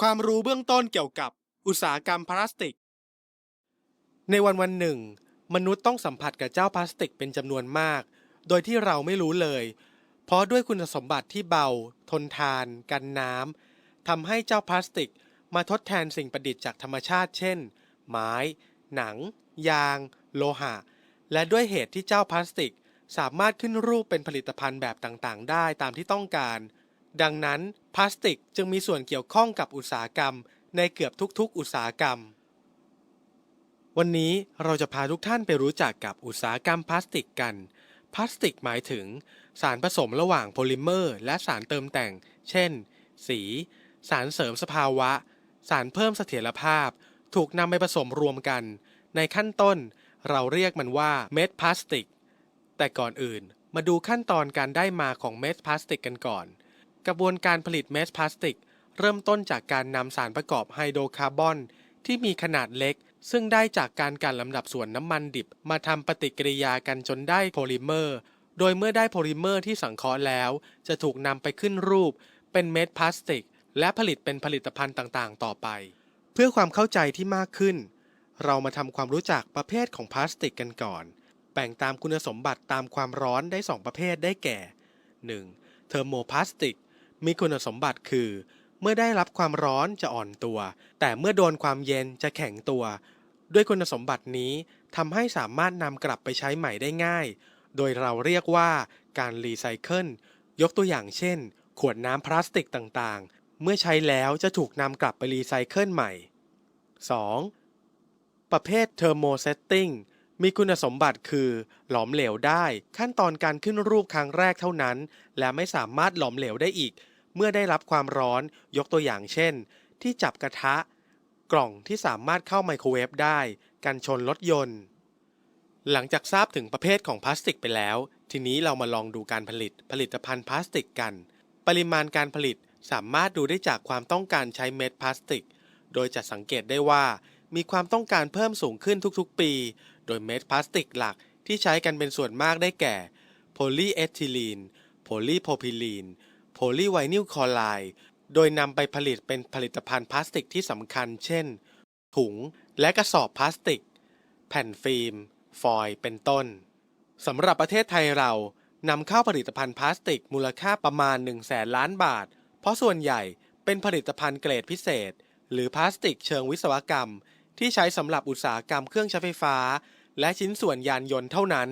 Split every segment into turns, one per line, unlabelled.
ความรู้เบื้องต้นเกี่ยวกับอุตสาหกรรมพลาสติก ในวันวันหนึ่ง มนุษย์ต้องสัมผัสกับเจ้าพลาสติกเป็นจำนวนมาก โดยที่เราไม่รู้เลย เพราะด้วยคุณสมบัติที่เบา ทนทาน กันน้ำทำให้เจ้าพลาสติกมาทดแทนสิ่งประดิษฐ์จากธรรมชาติ เช่น ไม้ หนัง ยาง โลหะ และด้วยเหตุที่เจ้าพลาสติก สามารถขึ้นรูปเป็นผลิตภัณฑ์แบบต่างๆ ได้ตามที่ต้องการ ดังนั้นพลาสติกจึงมีส่วนเกี่ยวข้องกับอุตสาหกรรม ในเกือบทุกๆ อุตสาหกรรม วันนี้เราจะพาทุกท่านไปรู้จักกับอุตสาหกรรมพลาสติกกัน พลาสติกหมายถึง สารผสมระหว่างโพลิเมอร์ และสารเติมแต่ง เช่น สี สารเสริมสภาวะ สารเพิ่มเสถียรภาพ ถูกนำไปผสมรวมกัน ในขั้นต้น เราเรียกมันว่าเม็ดพลาสติก แต่ก่อนอื่นมาดูขั้นตอนการได้มาของเม็ดพลาสติกกันก่อน กระบวนการผลิตเม็ดพลาสติก เริ่มต้นจากการนำสารประกอบไฮโดรคาร์บอน ที่มีขนาดเล็ก ซึ่งได้จากการกลั่นลำดับส่วนน้ำมันดิบ มาทำปฏิกิริยากันจนได้โพลิเมอร์ โดยเมื่อได้โพลิเมอร์ที่สังเคราะห์แล้ว จะถูกนำไปขึ้นรูป เป็นเม็ดพลาสติก และผลิตเป็นผลิตภัณฑ์ต่างๆ ต่อไป เพื่อความเข้าใจที่มากขึ้น เรามาทำความรู้จักประเภทของพลาสติกกันก่อน แบ่งตามคุณสมบัติตามความร้อนได้ 2 ประเภทได้แก่ 1. เทอร์โมพลาสติก มีคุณสมบัติคือ เมื่อได้รับความร้อนจะอ่อนตัว แต่เมื่อโดนความเย็นจะแข็งตัว ด้วยคุณสมบัตินี้ทำให้สามารถนำกลับไปใช้ใหม่ได้ง่าย โดยเราเรียกว่าการรีไซเคิลยกตัวอย่างเช่น ขวดน้ำพลาสติกต่างๆ เมื่อใช้แล้วจะถูกนำกลับไปรีไซเคิลใหม่ 2. ประเภทเทอร์โมเซตติ้ง มีคุณสมบัติคือ หลอมเหลวได้ ขั้นตอนการขึ้นรูปครั้งแรกเท่านั้น และไม่สามารถหลอมเหลวได้อีก เมื่อได้รับความร้อนยกตัวอย่างเช่น ที่จับกระทะ กล่องที่สามารถเข้าไมโครเวฟได้ กันชนรถยนต์ หลังจากทราบถึงประเภทของพลาสติกไปแล้ว ทีนี้เรามาลองดูการผลิตผลิตภัณฑ์พลาสติกกัน ปริมาณการผลิตสามารถดูได้จากความต้องการใช้เม็ดพลาสติก โดยจะสังเกตได้ว่า มีความต้องการเพิ่มสูงขึ้นทุกๆ ปี โดยเม็ดพลาสติกหลักที่ใช้กันเป็นส่วนมากได้แก่ โพลีเอทิลีน โพลีโพพิลีน โพลีไวนิลคลอไรด์โดยนำไปผลิตเป็นผลิตภัณฑ์พลาสติกที่สำคัญ เช่น ถุงและกระสอบพลาสติก แผ่นฟิล์ม ฟอยล์เป็นต้น สำหรับประเทศไทยเรานำเข้าผลิตภัณฑ์พลาสติกมูลค่าประมาณ 1 0 0 0 0แสนล้านบาท เพราะส่วนใหญ่เป็นผลิตภัณฑ์เกรดพิเศษ หรือพลาสติกเชิงวิศวกรรม ที่ใช้สำหรับอุตสาหกรรมเครื่องใช้ไฟฟ้า และชิ้นส่วนยานยนต์เท่านั้น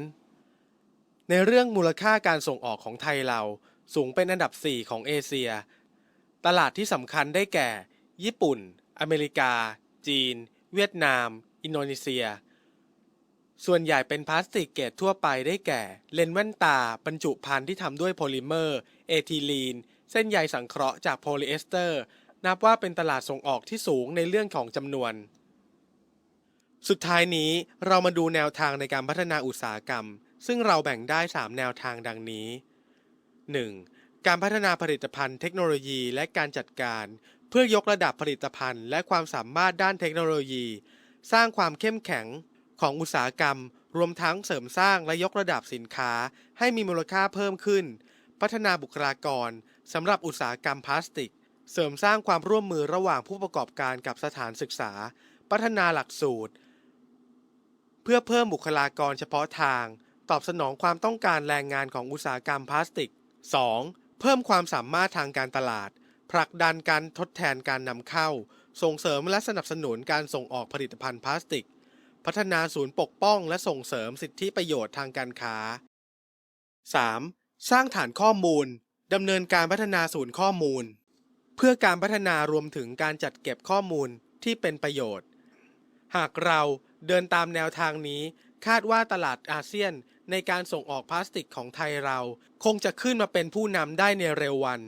ในเรื่องมูลค่าการส่งออกของไทยเราสูงเป็นอันดับ 4 ของเอเชีย ตลาดที่สำคัญได้แก่ ญี่ปุ่น อเมริกา จีน เวียดนาม อินโดนีเซีย ส่วนใหญ่เป็นพลาสติกเกรดทั่วไปได้แก่ เลนส์แว่นตา บรรจุภัณฑ์ที่ทำด้วยโพลิเมอร์ เอทิลีน เส้นใยสังเคราะห์จากโพลีเอสเตอร์ นับว่าเป็นตลาดส่งออกที่สูงในเรื่องของจำนวน สุดท้ายนี้เรามาดูแนวทางในการพัฒนาอุตสาหกรรม ซึ่งเราแบ่งได้ 3 แนวทางดังนี้ 1. การพัฒนาผลิตภัณฑ์เทคโนโลยีและการจัดการ เพื่อยกระดับผลิตภัณฑ์ และความสามารถด้านเทคโนโลยี สร้างความเข้มแข็งของอุตสาหกรรม รวมทั้งเสริมสร้างและยกระดับสินค้า ให้มีมูลค่าเพิ่มขึ้น พัฒนาบุคลากรสำหรับอุตสาหกรรมพลาสติก เสริมสร้างความร่วมมือระหว่างผู้ประกอบการกับสถานศึกษา พัฒนาหลักสูตร เพื่อเพิ่มบุคลากรเฉพาะทาง ตอบสนองความต้องการแรงงานของอุตสาหกรรมพลาสติก 2. เพิ่มความสามารถทางการตลาด ผลักดันการทดแทนการนำเข้า ส่งเสริมและสนับสนุนการส่งออกผลิตภัณฑ์พลาสติก พัฒนาศูนย์ปกป้องและส่งเสริมสิทธิประโยชน์ทางการค้า 3. สร้างฐานข้อมูลดำเนินการพัฒนาศูนย์ข้อมูล เพื่อการพัฒนารวมถึงการจัดเก็บข้อมูลที่เป็นประโยชน์ หากเรา เดินตามแนวทางนี้ คาดว่าตลาดอาเซียนในการส่งออกพลาสติกของไทยเรา คงจะขึ้นมาเป็นผู้นำได้ในเร็ววัน